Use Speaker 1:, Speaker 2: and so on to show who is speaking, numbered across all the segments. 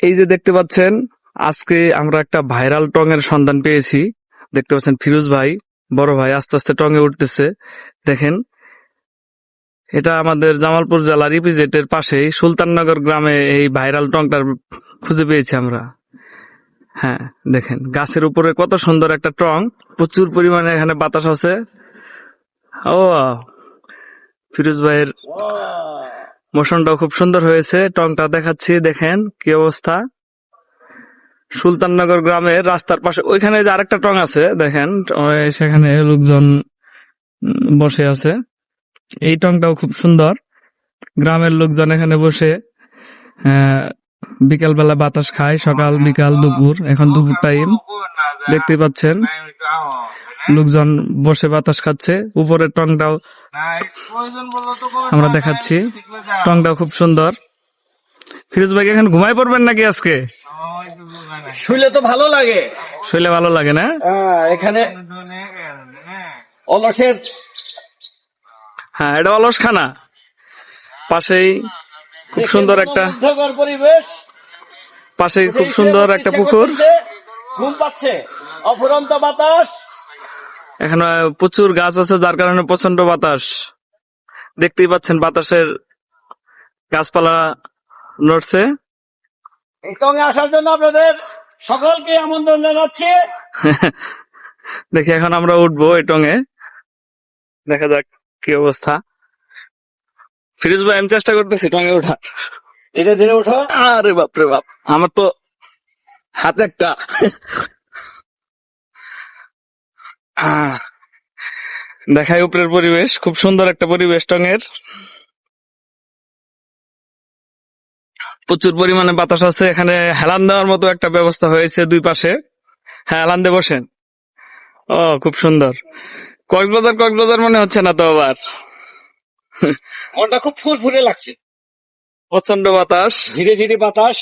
Speaker 1: এই যে দেখতে পাচ্ছেন, আজকে আমরা একটা ভাইরাল টং এর সন্ধান পেয়েছি। দেখতে পাচ্ছেন ফিরোজ ভাই, বড় ভাই, আস্তে আস্তে টঙে উঠতেছে। দেখেন, এটা আমাদের জামালপুর জেলার ইপিজেটের পাশেই সুলতাননগর গ্রামে এই ভাইরাল টংটার খুঁজে পেয়েছি আমরা। হ্যাঁ দেখেন, গাছের উপরে কত সুন্দর একটা টং। প্রচুর পরিমাণে এখানে বাতাস আছে। ও ফিরোজ ভাইয়ের মোশনটাও খুব সুন্দর হয়েছে। টংটা দেখাচ্ছি, দেখেন কি অবস্থা। সুলতাননগর গ্রামের রাস্তার পাশে, ওইখানে যে আরেকটা টং আছে, দেখেন সেখানে লোকজন বসে আছে। এই টংটাও খুব সুন্দর। গ্রামের লোকজন এখানে বসে বিকাল বেলা বাতাস খায়, সকাল, বিকাল, দুপুর, এখন দুপুর টাইম দেখতে পাচ্ছেন লোকজন বসে বাতাস খাচ্ছে উপরের টংটাও আমরা দেখাচ্ছি। টংটাও খুব সুন্দর। ফিরোজ ভাই এখন ঘুমাই পড়বেন নাকি আজকে?
Speaker 2: শুইলে তো ভালো লাগে।
Speaker 1: শুইলে ভালো লাগে না?
Speaker 2: হ্যাঁ, এখানে অলসের
Speaker 1: হ্যাঁ এটা অলস খানা পাশেই খুব সুন্দর একটা
Speaker 2: পরিবেশ।
Speaker 1: পাশেই খুব সুন্দর একটা পুকুর।
Speaker 2: ঘুম পাচ্ছে। অফুরন্ত বাতাস।
Speaker 1: এখানে প্রচুর গাছ আছে যার কারণে প্রচণ্ড বাতাস। দেখতেই পাচ্ছেন বাতাসের গাছপালা নড়ছে।
Speaker 2: এই টঙে আসার জন্য আপনাদের সকলকে আমন্ত্রণ জানাচ্ছি।
Speaker 1: দেখি এখন আমরা উঠবো এই টঙে দেখা যাক কি অবস্থা। ফিরোজ ভাই আমি চেষ্টা করতেছি টঙে ওঠার।
Speaker 2: ধীরে ধীরে উঠো
Speaker 1: আরে বাপরে বাপ আমার তো হাতে একটা। দেখাই উপরের পরিবেশ খুব সুন্দর একটা পরিবেশ টঙের। প্রচুর পরিমাণে বাতাস আছে এখানে হেলান দেওয়ার মতো একটা ব্যবস্থা হয়েছে দুই পাশে। হ্যাঁ হেলান দিয়ে বসেন। ও খুব সুন্দর। কক্সবাজার কক্সবাজার মনে হচ্ছে না তো আবার।
Speaker 2: মনটা খুব ফুরফুরে লাগছে।
Speaker 1: প্রচণ্ড বাতাস।
Speaker 2: ধীরে ধীরে বাতাস।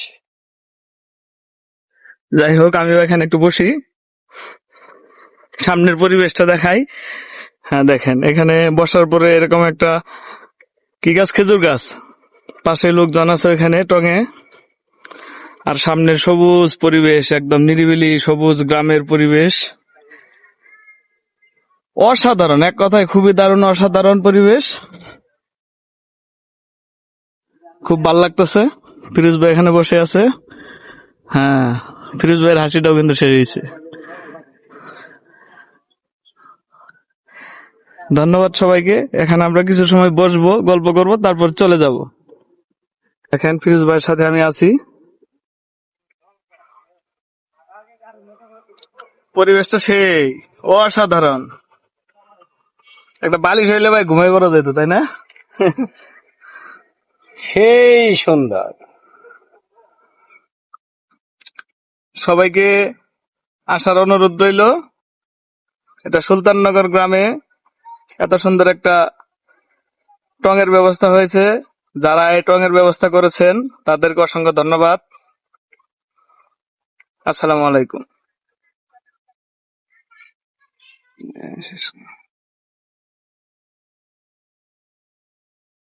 Speaker 1: যাই হোক আমিও এখানে একটু বসি। সামনের পরিবেশটা দেখাই। হ্যাঁ দেখেন, এখানে বসার পরে এরকম একটা কি গাছ? খেজুর গাছ। পাশে লোকজন আছে এখানে টঙে। আর সামনের সবুজ পরিবেশ, একদম নিরিবিলি সবুজ গ্রামের পরিবেশ। অসাধারণ, এক কথায় খুবই দারুণ, অসাধারণ পরিবেশ। খুব ভালো লাগতেছে। ফিরোজ ভাই এখানে বসে আছে। হ্যাঁ ফিরোজ ভাইয়ের হাসিটাও কিন্তু শেষ হয়েছে। ধন্যবাদ সবাইকে। এখানে আমরা কিছু সময় বসবো গল্প করব তারপর চলে যাব। এখন ফিরোজ ভাইয়ের সাথে আমি আছি। পরিবেশটা সেই অসাধারণ। একটা বালিশ হইলে ভাই ঘুমাই পড়া যেত তাই না?
Speaker 2: সেই সুন্দর।
Speaker 1: সবাইকে আসার অনুরোধ রইল। এটা সুলতাননগর গ্রামে এত সুন্দর একটা টঙের ব্যবস্থা হয়েছে। যারা এই টঙের ব্যবস্থা করেছেন, তাদেরকে অসংখ্য ধন্যবাদ। আসসালামু আলাইকুম।